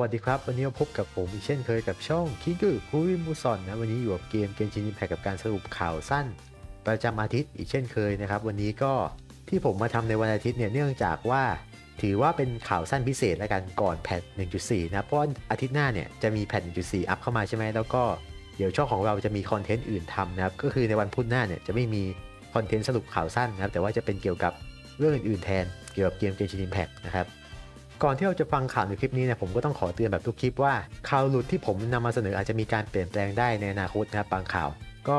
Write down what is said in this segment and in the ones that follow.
วัสดีครับ วันนี้มาพบกับผมอีกเช่นเคยกับช่องคิก u คูริมูซอนนะวันนี้อยู่กับเกมเกมจินิแพคกับการสรุปข่าวสั้น ประจำอาทิตย์อีกเช่นเคยนะครับ วันนี้ก็ที่ผมมาทำในวันอาทิตย์เนี่ยเนื่องจากว่าถือว่าเป็นข่าวสั้นพิเศษแล้วกันก่อนแพท 1.4 นะเพราะอาทิตย์หน้าเนี่ยจะมีแพท 1.4 อัพเข้ามาใช่ไหมแล้วก็เดี๋ยวช่องของเราจะมีคอนเทนต์อื่นทำนะครับก็คือในวันพุธหน้าเนี่ยจะไม่มีคอนเทนต์สรุปข่าวสั้นนะครับแต่ว่าจะเป็นเกี่ยวกับเรื่องอื่นๆแทนเกี่ยวกับเกมเกมจินแพคนะครับ ก่อนที่เราจะฟังข่าวในคลิปนี้เนี่ยผมก็ต้องขอเตือนแบบทุกคลิปว่าข่าวหลุดที่ผมนำมาเสนออาจจะมีการเปลี่ยนแปลงได้ในอนาคตนะครับบางข่าว ก็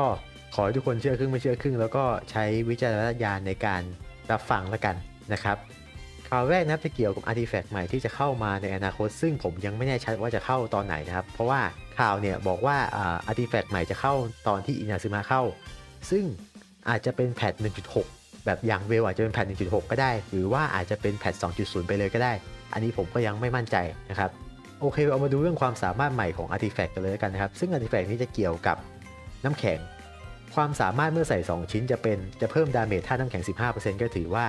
ขอให้ทุกคนเชื่อครึ่งไม่เชื่อครึ่ง แล้วก็ใช้วิจารณญาณในการรับฟังแล้วกันนะครับข่าวแรกนะครับจะเกี่ยวกับอาร์ติแฟกต์ใหม่ที่จะเข้ามาในอนาคต ซึ่งผมยังไม่แน่ชัดว่าจะเข้าตอนไหนนะครับ เพราะว่าข่าวเนี่ยบอกว่าอาร์ติแฟกต์ใหม่จะเข้าตอนที่อินาซึมะเข้า ซึ่งอาจจะเป็นแพท1.6 แบบอย่างเวลอาจจะเป็นแพท1.6 ก็ได้ หรือว่าอาจจะเป็นแพท2.0 ไปเลยก็ได้ อันนี้ผมก็ยังไม่มั่นใจนะครับ โอเคเอามาดูเรื่องความสามารถใหม่ของ Artifact กันเลยกันนะครับ ซึ่ง Artifact นี้จะเกี่ยวกับน้ำแข็ง ความสามารถเมื่อใส่ 2 ชิ้นจะเป็นจะเพิ่มดาเมจท่าน้ำแข็ง 15%ก็ถือว่า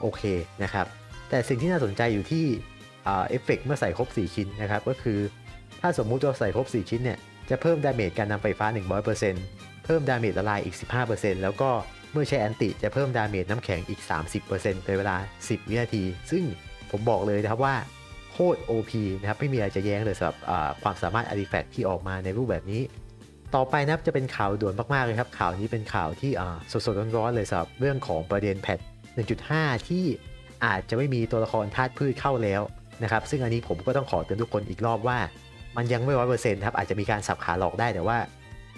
โอเคนะครับ แต่สิ่งที่น่าสนใจอยู่ที่เอฟเฟกเมื่อใส่ครบ 4 ชิ้นนะครับ ก็คือ ถ้าสมมุติเราใส่ครบ 4 ชิ้นเนี่ยจะเพิ่มดาเมจการนำไฟฟ้า 100%เพิ่มดาเมจละลายอีก 15%แล้วก็เมื่อใช้แอนติจะเพิ่มดาเมจน้ำแข็งอีก 30%เป็นเวลา 10 วินาที ซึ่ง ผมบอกเลยนะครับว่าโคตร OP นะครับไม่มีอะไรจะแย้งเลยสำหรับความสามารถ Artifact ที่ออกมาในรูปแบบนี้ ต่อไปนะครับจะเป็นข่าวด่วนมากๆเลยครับข่าวนี้เป็นข่าวที่สดๆร้อนๆเลยสำหรับเรื่องของประเด็นแพท1.5 ที่อาจจะไม่มีตัวละครธาตุพืชเข้าแล้วนะครับซึ่งอันนี้ผมก็ต้องขอเตือนทุกคนอีกรอบว่า มันยังไม่ร้อยเปอร์เซ็นต์ครับอาจจะมีการสับขาหลอกได้แต่ว่า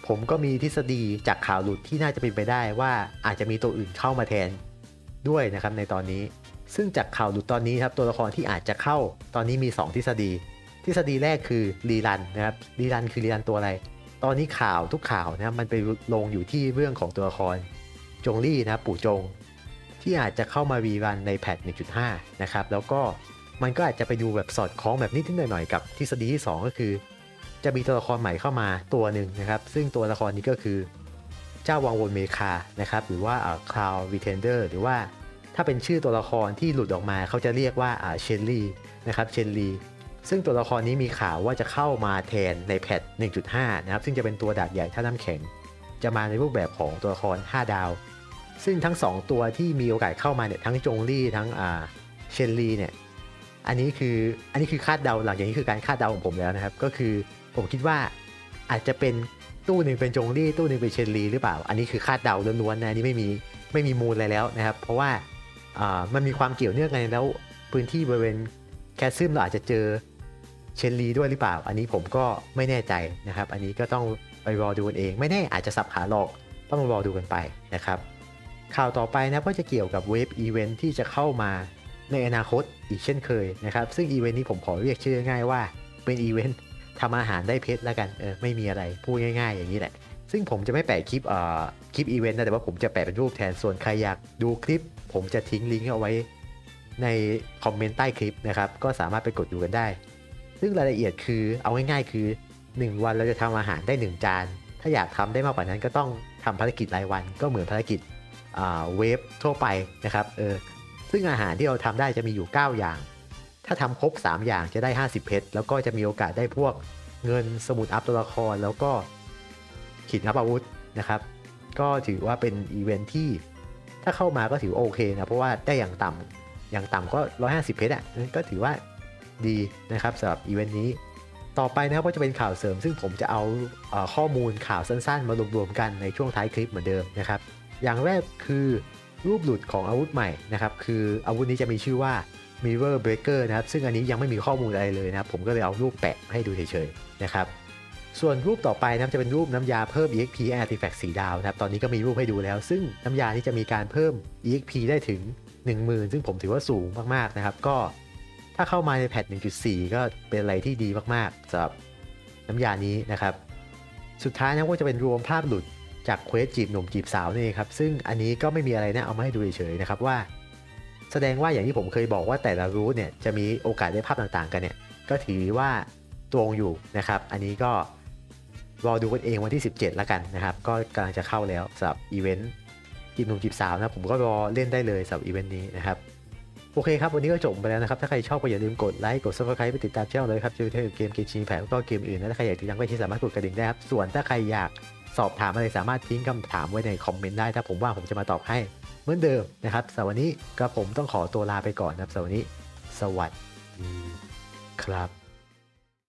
ผมก็มีทฤษฎีจากข่าวหลุดที่น่าจะเป็นไปได้ว่าอาจจะมีตัวอื่นเข้ามาแทนด้วยนะครับในตอนนี้ ซึ่งจากข่าวหลุดตอนนี้ครับตัวละครที่อาจจะเข้าตอนนี้มี 2 ทฤษฎี ทฤษฎีแรกคือรีรันนะครับรีรันคือรีรันตัวอะไร ตอนนี้ข่าวทุกข่าวนะครับมันไปลงอยู่ที่เรื่องของตัวละคร จงลี่นะปู่จง ที่อาจจะเข้ามารีรันในแพท1.5 นะครับแล้วก็มันก็อาจจะไปดูแบบสอดคล้องแบบนิดๆหน่อยๆกับทฤษฎีที่ 2 ก็คือ จะมีตัวละครใหม่เข้ามาตัวหนึ่งนะครับซึ่งตัวละครนี้ก็คือ เจ้าวังวนเมคานะครับหรือว่าคลาววีเทนเดอร์หรือว่า ถ้าเป็นชื่อตัวละครที่หลุดออกมาเขาจะเรียกว่าเชนลีนะครับเชนลีซึ่งตัวละครนี้มีข่าวว่าจะเข้ามาแทนในแพท 1.5 นะครับ ซึ่งจะเป็นตัวดาบใหญ่ท่าน้ำแข็ง จะมาในรูปแบบของตัวละคร 5 ดาว ซึ่งทั้ง 2 ตัวที่มีโอกาสเข้ามาเนี่ยทั้งจงลี่ทั้งเชนลีเนี่ย อันนี้คืออันนี้คือคาดเดาหลังจากนี้คือการคาดเดาของผมแล้วนะครับ ก็คือผมคิดว่าอาจจะเป็นตู้หนึ่งเป็นจงลี่ตู้หนึ่งเป็นเชนลีหรือเปล่า อันนี้คือคาดเดาล้วนๆนะอันนี้ไม่มีไม่มีมูลอะไรแล้วนะครับ เพราะว่า มันมีความเกี่ยวเนื่องกันแล้วพื้นที่บริเวณแคสซึมเราอาจจะเจอเชนลีด้วยหรือเปล่า อันนี้ผมก็ไม่แน่ใจนะครับ อันนี้ก็ต้องไปรอดูกันเอง ไม่แน่อาจจะสับขาหลอกต้องรอดูกันไปนะครับ ข่าวต่อไปนะก็จะเกี่ยวกับเวฟอีเวนท์ที่จะเข้ามาในอนาคตอีกเช่นเคยนะครับ ซึ่งอีเวนท์นี้ผมขอเรียกชื่อง่ายว่าเป็นอีเวนท์ทำอาหารได้เพชรแล้วกันเออไม่มีอะไรพูดง่าย ๆ อย่างนี้แหละ ซึ่งผมจะไม่แปะคลิปเอ่อคลิปอีเวนต์นะแต่ว่าผมจะแปะเป็นรูปแทนส่วนใครอยากดูคลิป ผมจะทิ้งลิงก์เอาไว้ในคอมเมนต์ใต้คลิปนะครับ ก็สามารถไปกดดูกันได้ ซึ่งรายละเอียดคือเอาง่ายๆคือ 1 วันเราจะทำอาหารได้ 1 จาน ถ้าอยากทำได้มากกว่านั้นก็ต้องทำภารกิจรายวันก็เหมือนภารกิจเวฟทั่วไปนะครับเออซึ่งอาหารที่เราทำได้จะมีอยู่ 9 อย่าง ถ้าทำครบ 3 อย่างจะได้ 50 เพชรแล้วก็จะมีโอกาสได้พวกเงินสมุดอัพตัวละครแล้วก็ ขีดอัพอาวุธนะครับ ก็ถือว่าเป็นอีเวนท์ที่ถ้าเข้ามาก็ถือโอเคนะ เพราะว่าได้อย่างต่ำอย่างต่ำก็ 150 เพชรอะก็ถือว่าดีนะครับสำหรับอีเวนท์นี้ ต่อไปนะครับก็จะเป็นข่าวเสริม ซึ่งผมจะเอาข้อมูลข่าวสั้นๆ มารวมๆกันในช่วงท้ายคลิปเหมือนเดิมนะครับ อย่างแรกคือรูปหลุดของอาวุธใหม่นะครับ คืออาวุธนี้จะมีชื่อว่า Mirror Breaker นะครับ ซึ่งอันนี้ยังไม่มีข้อมูลอะไรเลยนะครับ ผมก็เลยเอารูปแปะให้ดูเฉยๆนะครับ ส่วนรูปต่อไปนะจะเป็นรูปน้ำยาเพิ่ม EXP Artifact สีดาวนะครับตอนนี้ก็มีรูปให้ดูแล้ว ซึ่งน้ำยาที่จะมีการเพิ่ม EXP ได้ถึง 10,000 ซึ่งผมถือว่าสูงมากๆนะครับ ก็ถ้าเข้ามาในแพท1.4 ก็เป็นอะไรที่ดีมากๆสำหรับน้ำยานี้นะครับ สุดท้ายนะก็จะเป็นรวมภาพหลุดจากเควสจีบหนุ่มจีบสาวนี่ครับ ซึ่งอันนี้ก็ไม่มีอะไรนะเอามาให้ดูเฉยๆนะครับว่า แสดงว่าอย่างที่ผมเคยบอกว่าแต่ละรูทเนี่ยจะมีโอกาสได้ภาพต่างๆ กันเนี่ยก็ถือว่าตรงอยู่นะครับ อันนี้ก็ รอดูกันเองวันที่ 17 แล้วกันนะครับ ก็กำลังจะเข้าแล้วสำหรับอีเวนต์จีบหนุ่มจีบสาวนะผมก็รอเล่นได้เลยสำหรับอีเวนต์นี้นะครับ โอเคครับ วันนี้ก็จบไปแล้วนะครับ ถ้าใครชอบก็อย่าลืมกดไลค์กด subscribe ไปติดตามช่องเลยครับจะไปเท่เกมเกมชิงแผนแล้วก็เกมอื่นนะถ้าใครอยากติดตามก็ที่สามารถกดกระดิ่งได้ครับส่วนถ้าใครอยากสอบถามอะไรสามารถทิ้งคำถามไว้ในคอมเมนต์ได้ถ้าผมว่าผมจะมาตอบให้เหมือนเดิมนะครับสำหรับวันนี้ก็ผมต้องขอตัวลาไปก่อนนะครับสำหรับวันนี้ สวัสดีครับ